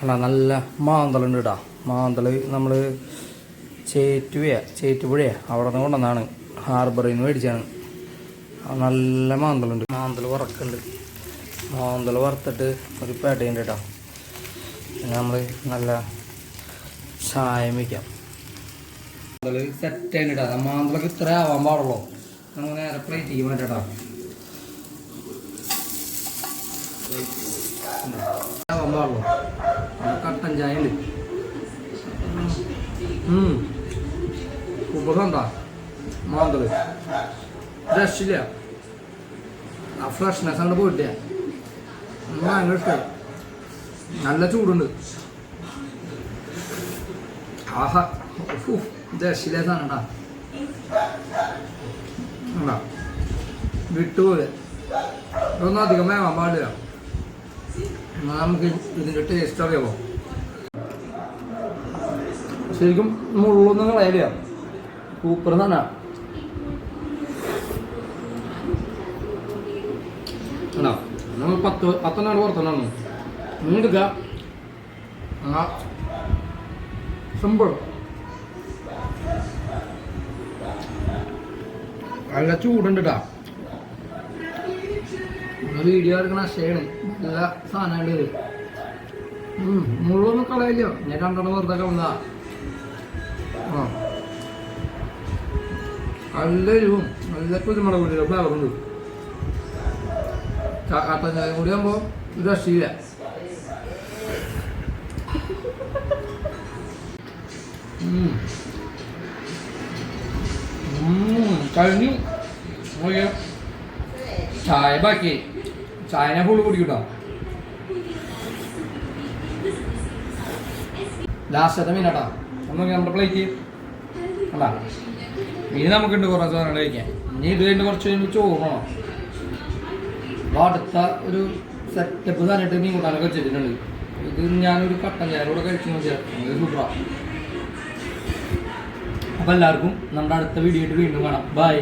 അല്ല നല്ല മാന്തളുണ്ട് കേട്ടോ മാന്തൾ നമ്മൾ ചേറ്റുവയ ചേറ്റുപുഴയാ. അവിടെ നിന്ന് കൊണ്ടുവന്നാണ്. ഹാർബറിൽ നിന്ന് മേടിച്ചാണ് നല്ല മാന്തളുണ്ട്. മാന്തൽ വറക്കുന്നുണ്ട് മാന്തൽ വറുത്തിട്ട് ഒരു പേട്ടയുണ്ട് കേട്ടോ പിന്നെ നമ്മൾ നല്ല ചായം വയ്ക്കാം മാന്തൾ സെറ്റ് ആയിട്ട് മാന്തളൊക്കെ ഇത്ര ആവാൻ പാടുള്ളൂ. നമ്മൾ നേരെ പ്ലേറ്റ് ചെയ്യാൻ ആവാൻ ഫ്രഷ്നെസ് അങ്ങോട്ട് ഭയങ്കര ഇഷ്ടമായി നല്ല ചൂടുണ്ട് ആഹാ വിട്ടുപോലെ ഇതൊന്നും അധികം വേവാൻ പാടില്ല നമുക്ക് ഇതിന്റെ ടേസ്റ്റ് അറിയാമോ ശരിക്കും മുള്ളൊന്നും കളയില്ല സൂപ്പർ തന്നെ ഉണ്ടോ നമ്മൾ പത്ത് പത്തൊന്നാൾ പുറത്തെണ്ണു നീടുക ആ. സിമ്പിൾ നല്ല ചൂടുണ്ട് കേട്ടാ വീഡിയോ എടുക്കണ അക്ഷയാണ് നല്ല സാധനമുണ്ട് വരും മുഴുവൊന്നും കളയില്ല? ഞാൻ രണ്ടെണ്ണം വെറുതെ കളഞ്ഞ നല്ല എരിവും നല്ല കുരുമുളക് കൂടി ഫ്ലേവറുണ്ട് കട്ടൻ ചായ കൂടി ആകുമ്പോൾ ഇത് രക്ഷയില്ല. കഴിഞ്ഞു. ചായ ബാക്കി. ചായനെ ഫുള്ള് കുടിക്കട്ടോ. ലാസ്റ്റത്തെ മീനാട്ടാ ഒന്ന് നമ്മുടെ പ്ലേറ്റ് അല്ല മീൻ നമുക്കുണ്ട് കുറേ സാധനങ്ങൾ കഴിക്കാൻ ഇനി ഇത് കഴിഞ്ഞ് കുറച്ച് കഴിയുമ്പോൾ ചോറണോ അടുത്ത ഒരു സെറ്റപ്പ് തന്നിട്ട് മീൻ കൂട്ടാനൊക്കെ വെച്ചിട്ടുണ്ട്. ഇത് ഞാനൊരു കട്ടൻ ചായയോടെ കഴിച്ചു നോക്കിയാൽ സൂപ്പറാണ് അപ്പോൾ എല്ലാവർക്കും നമ്മുടെ അടുത്ത വീഡിയോ ആയിട്ട് വീണ്ടും കാണാം. ബൈ